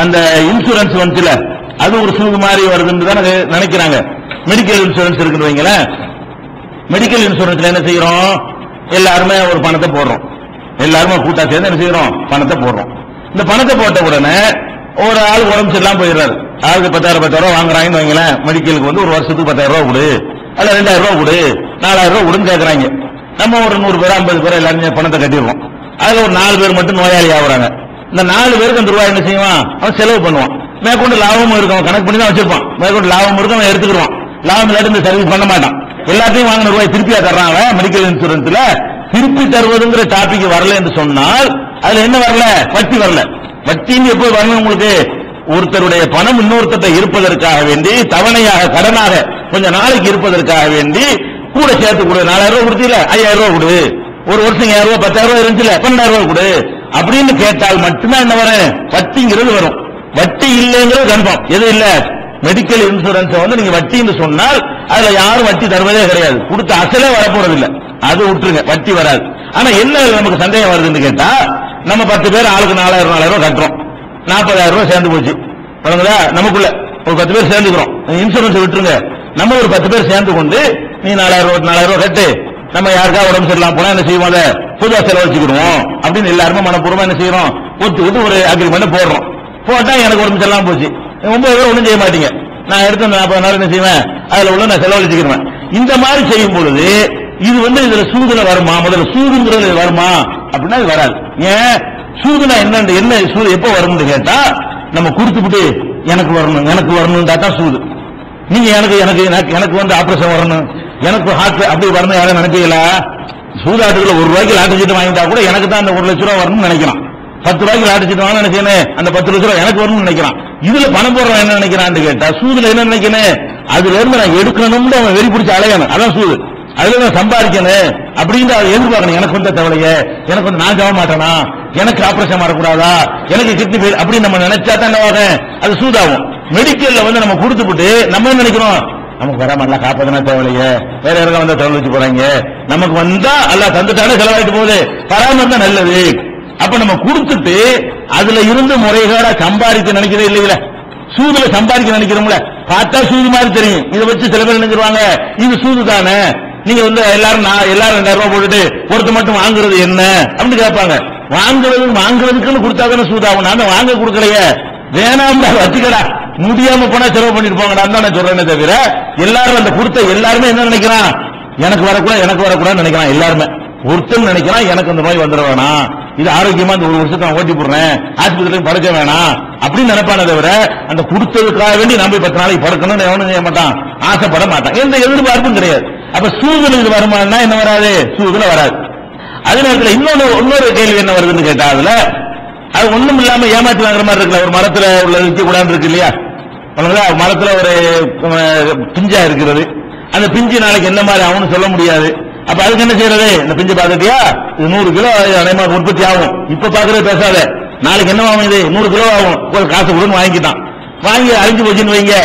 அந்த இன்சூரன்ஸ் வந்துச்சுல அது ஒரு சூது மாதிரி வருதுன்னு தானே நினைக்கிறாங்க. மெடிக்கல் இன்சூரன்ஸ் இருக்குன்னு வைங்களேன். மெடிக்கல் இன்சூரன்ஸ்ல என்ன செய்யறோம் எல்லாருமே ஒரு பணத்தை போடுறோம். எல்லாருமே கூட்டா சேர்ந்து என்ன செய்யறோம் பணத்தை போடுறோம். இந்த பணத்தை போட்ட உடனே ஒரு ஆள் உடம்பு சரியில்லாம போயிடுறாரு. ஆளுக்கு பத்தாயிரம் பத்தாயிரம் ரூபாய் வாங்குறாங்கன்னு வைங்களேன். மெடிக்கலுக்கு வந்து ஒரு வருஷத்துக்கு பத்தாயிரம் ரூபாய் கொடு. அல்ல ரெண்டாயிரம் ரூபாய் கொடு. நாலாயிரம் ரூபாய் கொடுன்னு கேட்கறாங்க நம்ம ஒரு நூறு பேர் ஐம்பது பேர் எல்லாருமே பணத்தை கட்டிடுவோம் அதுல ஒரு நாலு பேர் மட்டும் நோயாளி ஆகுறாங்க. இந்த நாலு பேருக்கு அந்த ரூபாய் என்ன செய்வான்? அவன் செலவு பண்ணுவான். மேற்கொண்டு லாபமும் இருக்கும். அவன் கணக்கு பண்ணி தான் வச்சிருப்பான். மேற்கொண்டு லாபம் இருக்கும் அவன் எடுத்துக்கிடுவான். லாபம் இல்லாட்டி இந்த சர்வீஸ் பண்ண மாட்டான். எல்லாத்தையும் வாங்கின ரூபாய் திருப்பியா தர்றாங்க மெடிக்கல் இன்சூரன்ஸ்ல திருப்பி தருவதுங்கிற டாபிக் வரல என்று சொன்னால் அதுல என்ன வரல? வட்டி வரல. வட்டின்னு எப்போ வரணும் உங்களுக்கு? ஒருத்தருடைய பணம் இன்னொருத்தட்ட இருப்பதற்காக வேண்டி தவணையாக கடனாக கொஞ்ச நாளைக்கு இருப்பதற்காக வேண்டி கூட சேர்த்து கொடு. நாலாயிரம் ரூபாய் கொடுத்தீங்களா? ஐயாயிரம் ரூபாய் கொடு. ஒரு வருஷம் ஏழாயிரம் ரூபாய் பத்தாயிரம் ரூபாய் இருந்துச்சுல? பன்னெண்டாயிரம் ரூபாய் கொடு. அப்படின்னு கேட்டால் மட்டும்தான் என்ன வரும்? வட்டிங்கிறது வரும். வட்டி இல்லைங்கிறது கன்ஃபார்ம். எது இல்ல? மெடிக்கல் இன்சூரன்ஸ் வந்து நீங்க வட்டின்னு சொன்னால் அதுல யாரும் வட்டி தருவதே கிடையாது. கொடுத்த அசலே வரப்போறது இல்ல அது விட்டுருங்க. வட்டி வராது. ஆனா என்ன நமக்கு சந்தேகம் வருதுன்னு கேட்டா நம்ம பத்து பேர் ஆளுக்கு நாலாயிரம் நாலாயிரம் ரூபாய் கட்டுறோம். நாற்பதாயிரம் ரூபாய் சேர்ந்து போச்சு. பரவாயில்ல நமக்குள்ள ஒரு பத்து பேர் சேர்ந்துக்கிறோம். இன்சூரன்ஸ் விட்டுருங்க. நம்ம ஒரு பத்து பேர் சேர்ந்து கொண்டு நீ நாலாயிரம் ரூபாய் நாலாயிரம் ரூபாய் கட்டு. நம்ம யாருக்கா உடம்பு சரியில்லாம போனா என்ன செய்வோம்? அதை பொதுவா செலவழிச்சுக்கிடுவோம் அப்படின்னு எல்லாருமே மனப்பூர்வமா என்ன செய்யறோம்? ஒத்துக்கிட்டு ஒரு அக்ரிமெண்ட் போடுறோம். போட்டா எனக்கு உடம்பு சரியில்லாம போச்சு. ஒன்பது பேர் ஒன்றும் செய்ய மாட்டீங்க. நான் எடுத்த நாற்பது நாள் என்ன செய்வேன்? அதுல உள்ள நான் செலவழிச்சுக்கிடுவேன். இந்த மாதிரி செய்யும் பொழுது இது வந்து இதுல சூதுல வருமா? முதல்ல சூதுங்கிறது வருமா? அப்படின்னா இது வராது. ஏன்? சூதுனா என்ன என்ன சூது எப்போ வரும்னு கேட்டா நம்ம கொடுத்துட்டு எனக்கு வரணும் எனக்கு வரணும் தான் சூது நீங்க எனக்கு எனக்கு எனக்கு- எனக்கு வந்து ஆபரேஷன் வரணும். எனக்கு ஹாட் அப்படி வரணும் யாரும் நினைப்பீங்களா சூதாட்டுக்குள்ள ஒரு ரூபாய்க்கு லாட்டரி சீட்டு வாங்கிட்டா கூட எனக்கு தான் அந்த ஒரு லட்ச ரூபா வரணும்னு நினைக்கிறான். பத்து ரூபாய்க்கு லாட்டரி சீட்டு வாங்க நினைக்கிறேன் அந்த பத்து லட்ச ரூபா எனக்கு வரணும்னு நினைக்கிறான். இதுல பணம் போடுறவன் என்ன நினைக்கிறான்னு கேட்டா சூதுல என்ன நினைக்கிறேன் அதுல இருந்து நான் எடுக்கணும்னு அவன் வெறி பிடிச்ச அலையணும். அதான் சூது. அதுல நான் சம்பாதிக்கணும். அப்படின்னு அவன் எதிர்பார்க்கணும். எனக்கு வந்து தவளைய எனக்கு வந்து நான் ஜாக மாட்டேனா? எனக்கு ஆபரேஷன் வரக்கூடாதா எனக்கு கிட்னி ஃபெயில் அப்படின்னு நம்ம நினைச்சா தான் என்ன அது சூதாகும். மெடிக்கல்ல வந்து நம்ம கொடுத்துட்டு நம்ம என்ன நினைக்கிறோம்? நமக்கு வர மாட்டல காப்பதுனா தேவையில்லையே. வேற யாரும் வந்தா தொழில் வச்சு போறாங்க? நமக்கு வந்தா அல்ல தந்துட்டானே செலவாயிட்டு போகுது. பராமரி தான் நல்லது. அப்ப நம்ம கொடுத்துட்டு அதுல இருந்து முறைகேடா சம்பாதிக்க நினைக்கிறதே இல்லைங்களா. சூதுல சம்பாதிக்க நினைக்கிறோம்ல. பார்த்தா சூது மாதிரி தெரியும். இதை வச்சு சில பேர் நினைச்சிருவாங்க. இது சூது தானே. நீங்க வந்து எல்லாரும் நான் எல்லாரும் ரெண்டாயிரம் ரூபாய் போட்டுட்டு ஒருத்தர் மட்டும் வாங்குறது என்ன? அப்படின்னு கேட்பாங்க. வாங்குறது வாங்குறதுக்குன்னு கொடுத்தாதானே சூதாகும் நான் வாங்க கொடுக்கலையே. வேணாம்டா வச்சுக்கடா. முடியாம போனா செலவு பண்ணிட்டு போங்கடா தான் நான் சொல்றேனே தவிர எல்லாரும் அந்த கொடுத்த எல்லாருமே என்ன நினைக்கிறான்? எனக்கு வரக்கூடாது எனக்கு வரக்கூடாதுன்னு நினைக்கிறான் எல்லாருமே. ஒருத்தன் நினைக்கிறான் எனக்கு அந்த நோய் வந்துட வேணாம். இது ஆரோக்கியமா இந்த ஒரு வருஷத்தை நான் ஓட்டி போடுறேன். ஆஸ்பத்திரியில படுக்க வேணாம். அப்படின்னு நினைப்பானே தவிர அந்த கொடுத்ததுக்காக வேண்டி நம்ம பத்து நாளைக்கு படுக்கணும்னு எவனும் செய்ய மாட்டான். ஆசைப்பட மாட்டான். எந்த எதிர்பார்ப்பும் கிடையாது. அப்ப சூதுல இது வருமானம்னா என்ன வராது? சூதுல வராது. அதே நேரத்தில் இன்னொன்னு இன்னொரு கேள்வி என்ன வருதுன்னு கேட்டா அதுல அது ஒண்ணும் இல்லாம ஏமாற்றி வாங்குற மாதிரி இருக்குல்ல ஒரு மரத்துல உள்ள விற்க கூடாது இருக்கு இல்லையா? மரத்துல ஒரு பிஞ்சா இருக்கிறது. அந்த பிஞ்சு நாளைக்கு என்ன மாதிரி ஆகும்னு சொல்ல முடியாது. அப்ப அதுக்கு என்ன செய்யறது? இந்த பிஞ்சு பாத்துட்டியா இது நூறு கிலோ அநேகமா உற்பத்தி ஆகும். இப்ப பாக்குறது பேசாத. நாளைக்கு என்ன ஆகும் இது? நூறு கிலோ ஆகும். ஒரு காசு கொடுன்னு வாங்கிட்டான். வாங்கி அழிஞ்சு போச்சுன்னு வைங்க.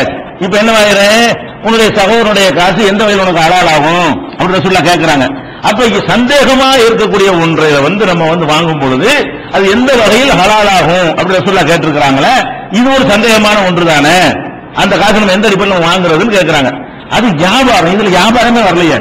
இப்ப என்ன வாங்குறேன்? உன்னுடைய சகோதரனுடைய காசு எந்த வகையில் உனக்கு அலால் ஆகும்? அப்படின்னு சொல்ல கேட்கிறாங்க அப்ப இங்க சந்தேகமா இருக்கக்கூடிய ஒன்றை வந்து நம்ம வந்து வாங்கும் பொழுது அது எந்த வகையில் ஹலால் ஆகும் அப்படின்னு சொல்ல கேட்டிருக்கிறாங்களே இது ஒரு சந்தேகமான ஒன்று தானே அந்த காசு நம்ம எந்த அடிப்படையில் வாங்குறதுன்னு கேட்கிறாங்க. அது வியாபாரம். இதுல வியாபாரமே வரலையே.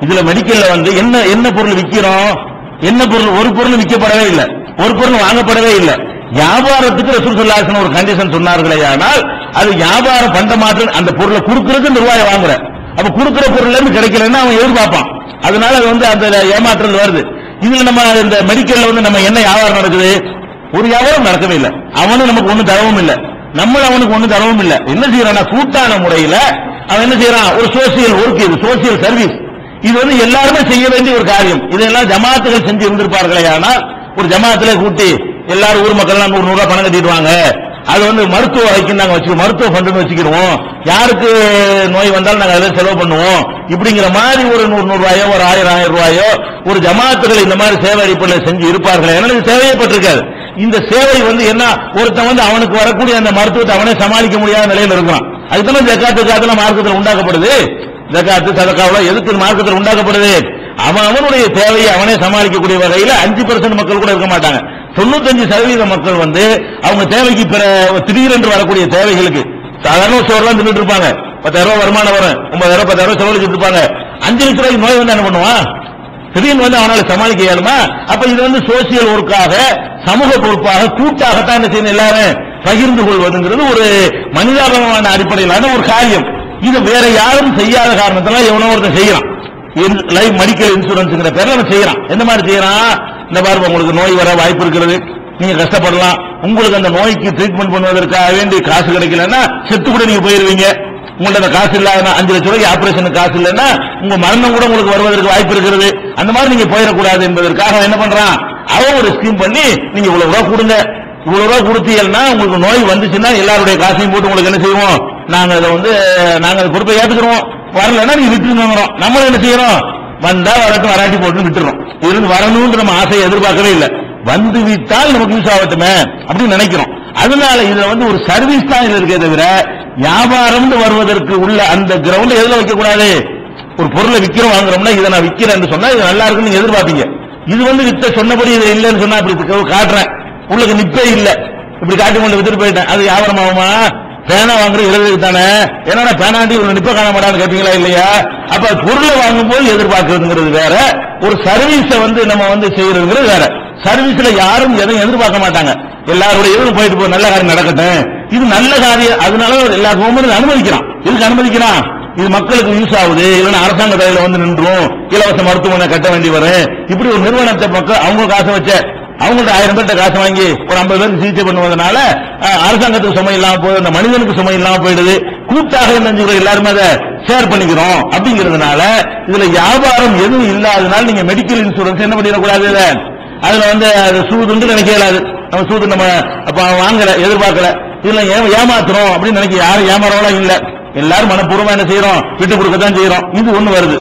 இதுல மெடிக்கல்ல வந்து என்ன என்ன பொருள் விற்கிறோம் என்ன பொருள் ஒரு பொருள் விற்கப்படவே இல்லை. ஒரு பொருள் வாங்கப்படவே இல்லை. வியாபாரத்துக்கு ரசூல் சொல்லாசன் ஒரு கண்டிஷன் சொன்னார்களே ஆனால் அது வியாபாரம் பண்ண மாற்றம் அந்த பொருளை கொடுக்கறதுக்கு நிர்வாகம் வாங்குற அப்ப கொடுக்கிற பொருள் இருந்து கிடைக்கலன்னா அவன் எதிர்பார்ப்பான். அதனால அது வந்து அந்த ஏமாற்றல் வருது. இதுல நம்ம இந்த மெடிக்கல்ல வந்து நம்ம என்ன வியாபாரம் நடக்குது? ஒரு வியாபாரம் நடக்கவே இல்லை. அவனும் நமக்கு ஒண்ணும் தரவும் இல்லை. நம்ம அவனுக்கு ஒண்ணும் தரவும் இல்லை. என்ன செய்யறான் கூட்டான முறையில அவன் என்ன செய்யறான்? ஒரு சோசியல் ஒர்க் இது சோசியல் சர்வீஸ் இது வந்து எல்லாருமே செய்ய வேண்டிய ஒரு காரியம். இதெல்லாம் ஜமாத்துகள் செஞ்சு இருந்திருப்பார்களே ஆனால் ஒரு ஜமாத்துல கூட்டி எல்லாரும் ஊர் மக்கள் எல்லாம் நூறு நூறு ரூபாய் பணம் கட்டிடுவாங்க அது வந்து மருத்துவ வரைக்கும் நாங்கள் வச்சு மருத்துவ ஃபண்டு வச்சுக்கிடுவோம். யாருக்கு நோய் வந்தாலும் நாங்கள் அதில் செலவு பண்ணுவோம். இப்படிங்கிற மாதிரி ஒரு நூறு நூறுரூவாயோ ஒரு ஆயிரம் ஆயிரம் ரூபாயோ ஒரு ஜமாத்துகள் இந்த மாதிரி சேவை அடிப்படையில் செஞ்சு இருப்பார்கள். ஏன்னா இது சேவையப்பட்டிருக்காது இந்த சேவை வந்து என்ன ஒருத்தன் வந்து அவனுக்கு வரக்கூடிய அந்த மருத்துவத்தை அவனே சமாளிக்க முடியாத நிலையில் இருக்கிறான். அதுக்கு ஜக்காத்து ஜக்காத்துல மார்க்கத்தில் உண்டாக்கப்படுது. ஜக்காத்து சதக்காவில் எதுக்கு மார்க்கத்தில் உண்டாக்கப்படுது? அவன் அவனுடைய தேவையை அவனே சமாளிக்கக்கூடிய வகையில் அஞ்சு பர்சன்ட் மக்கள் கூட இருக்க மாட்டாங்க. தொண்ணூத்தஞ்சு சதவீத மக்கள் வந்து அவங்க தேவைக்கு பிற திடீரென்று வரக்கூடிய தேவைகளுக்கு சாதாரண சோறுலாம் தின்னுட்டு இருப்பாங்க. பத்தாயிரம் ரூபாய் வருமானம் வரும். ஒன்பதாயிரம் பத்தாயிரம் ரூபாய் செலவழிச்சிட்டு இருப்பாங்க. அஞ்சு லட்ச ரூபாய்க்கு நோய் வந்து என்ன பண்ணுவான் திடீர்னு வந்து அவனால சமாளிக்க இயலுமா? அப்ப இது வந்து சோசியல் ஒர்க்காக சமூக பொறுப்பாக கூட்டாகத்தான் என்ன செய்யணும் எல்லாரும் பகிர்ந்து கொள்வதுங்கிறது ஒரு மனிதாபமான அடிப்படையிலான ஒரு காரியம். இது வேற யாரும் செய்யாத காரணத்தினால எவனோ ஒருத்தன் செய்யறான். லைஃப் மெடிக்கல் இன்சூரன்ஸ்ங்கிற பேர்ல அவன் செய்யறான். எந்த மாதிரி செய்யறான்? இந்த பாருங்க உங்களுக்கு நோய் வர வாய்ப்பு இருக்கிறது. நீங்க கஷ்டப்படலாம். உங்களுக்கு அந்த நோய்க்கு ட்ரீட்மெண்ட் பண்ணுவதற்காக வேண்டி காசு கிடைக்கலன்னா செத்து கூட நீங்க போயிருவீங்க. உங்கள்ட்ட அந்த காசு இல்லாத அஞ்சு லட்ச ரூபாய்க்கு ஆபரேஷனுக்கு காசு இல்லைன்னா உங்க மரணம் கூட உங்களுக்கு வருவதற்கு வாய்ப்பு இருக்கிறது. அந்த மாதிரி நீங்க போயிடக்கூடாது என்பதற்காக என்ன பண்றான்? அவன் ஒரு ஸ்கீம் பண்ணி நீங்க இவ்வளவு ரூபா கொடுங்க. இவ்வளவு ரூபா கொடுத்தீங்கன்னா உங்களுக்கு நோய் வந்துச்சுன்னா எல்லாருடைய காசையும் போட்டு உங்களுக்கு என்ன செய்வோம்? நாங்க அதை வந்து நாங்க அதை பொறுப்பை ஏத்துக்கிறோம். வரலன்னா நீங்க விட்டுருங்கிறோம் நம்ம என்ன செய்யறோம் வந்தா வரட்டும் வராட்டி போட்டு விட்டுறோம். இதுல இருந்து வரணும்னு நம்ம ஆசையை எதிர்பார்க்கவே இல்லை. வந்து விட்டால் நமக்கு யூஸ் ஆகட்டுமே அப்படின்னு நினைக்கிறோம். அதனால இதுல வந்து ஒரு சர்வீஸ் தான் இதுல இருக்கே தவிர வியாபாரம்னு வருவதற்கு உள்ள அந்த கிரவுண்ட் எதுல வைக்க கூடாது ஒரு பொருளை விற்கிறோம் வாங்குறோம்னா இதை நான் விற்கிறேன் சொன்னா இது நல்லா இருக்குன்னு எதிர்பார்ப்பீங்க. இது வந்து வித்த சொன்னபடி இது இல்லைன்னு சொன்னா இப்படி காட்டுறேன். உள்ளுக்கு நிப்பே இல்லை. இப்படி காட்டி கொண்டு வித்துட்டு போயிட்டேன். அது வியாபாரம் ஆகுமா? பேனா வாங்குறது எழுதுக்கு தானே? ஏன்னா பேனாண்டி ஒரு நிப்ப காண மாட்டான்னு கேட்டீங்களா இல்லையா? அப்ப பொருளை வாங்கும் போது எதிர்பார்க்கறதுங்கிறது வேற. ஒரு சர்வீஸை வந்து நம்ம வந்து செய்யறதுங்கிறது வேற. சர்வீஸ்ல யாரும் எதையும் எதிர்பார்க்க மாட்டாங்க. எல்லாருடைய இதுவும் போயிட்டு போ நல்ல காரியம் நடக்கட்டும். இது நல்ல காரியம். அதனால எல்லா கவர்மெண்ட் அனுமதிக்கிறான். இதுக்கு அனுமதிக்கிறான்? இது மக்களுக்கு யூஸ் ஆகுது. இல்லைன்னா அரசாங்க தலையில வந்து நின்றும் இலவச மருத்துவமனை கட்ட வேண்டி வரும். இப்படி ஒரு நிறுவனத்தை மக்கள் அவங்க காசை வச்ச அவங்கள்ட்ட ஆயிரம் பேர்ட்ட காசு வாங்கி ஒரு ஐம்பது பேருக்கு சிகிச்சை பண்ணுவதனால அரசாங்கத்துக்கு சுமை இல்லாம போகுது அந்த மனிதனுக்கு சுமை இல்லாம போயிடுது. கூட்டாக என்ன எல்லாருமே அதை ஷேர் பண்ணிக்கிறோம் அப்படிங்கிறதுனால இதுல வியாபாரம் எதுவும் இல்லாதனால நீங்க மெடிக்கல் இன்சூரன்ஸ் என்ன பண்ணிடக்கூடாது இதுல அதுல வந்து அது சூதுன்னு நினைக்க இயலாது. நம்ம சூது நம்ம வாங்கல எதிர்பார்க்கல. இதுல ஏமாத்துறோம் அப்படின்னு நினைக்க யாரும் ஏமாறவங்களா இல்ல. எல்லாரும் மனப்பூர்வமா என்ன செய்யறோம் விட்டு கொடுக்க தான் செய்யறோம் இது ஒண்ணு வருது.